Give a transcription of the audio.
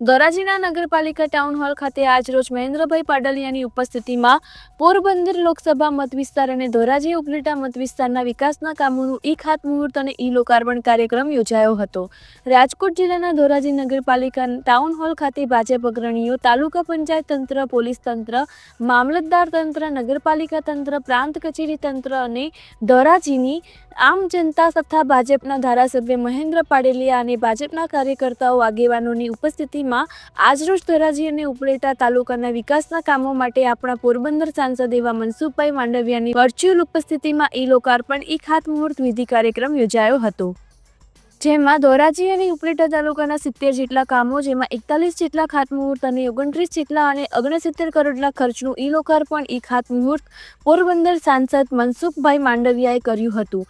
ધોરાજીના નગરપાલિકા town hall ખાતે આજરોજ મહેન્દ્રભાઈ પાડલિયાની ઉપસ્થિતિમાં પોરબંદર લોકસભા મત વિસ્તાર અને ધોરાજી ઉપલેટા મત વિસ્તારના વિકાસના કામોનું ઈ ખાતમુહૂર્ત અને ઈ લોકાર્પણ કાર્યક્રમ યોજાયો હતો. રાજકોટ જિલ્લાના ધોરાજી નગરપાલિકા ટાઉન હોલ ખાતે ભાજપ અગ્રણીઓ, તાલુકા પંચાયત તંત્ર, પોલીસ તંત્ર, મામલતદાર તંત્ર, નગરપાલિકા તંત્ર, પ્રાંત કચેરી તંત્ર અને ધોરાજીની આમ જનતા તથા ભાજપના ધારાસભ્ય મહેન્દ્ર પાડેલિયા અને ભાજપના કાર્યકર્તાઓ આગેવાનોની ઉપસ્થિતિમાં આજરોજ ધોરાજી અને ઉપલેટા તાલુકાના વિકાસના કામો માટે આપણા પોરબંદર સાંસદ એવા મનસુખભાઈ માંડવિયાની વર્ચ્યુઅલ ઉપસ્થિતિમાં ઈ લોકાર્પણ, ઈ ખાતમુહૂર્ત વિધિ કાર્યક્રમ યોજાયો હતો. જેમાં ધોરાજી અને ઉપલેટા તાલુકાના સિત્તેર જેટલા કામો, જેમાં એકતાલીસ જેટલા ખાતમુહૂર્ત અને ઓગણત્રીસ જેટલા અને ઓગણસિત્તેર કરોડના ખર્ચનું ઈ લોકાર્પણ, ઈ ખાતમુહૂર્ત પોરબંદર સાંસદ મનસુખભાઈ માંડવિયાએ કર્યું હતું.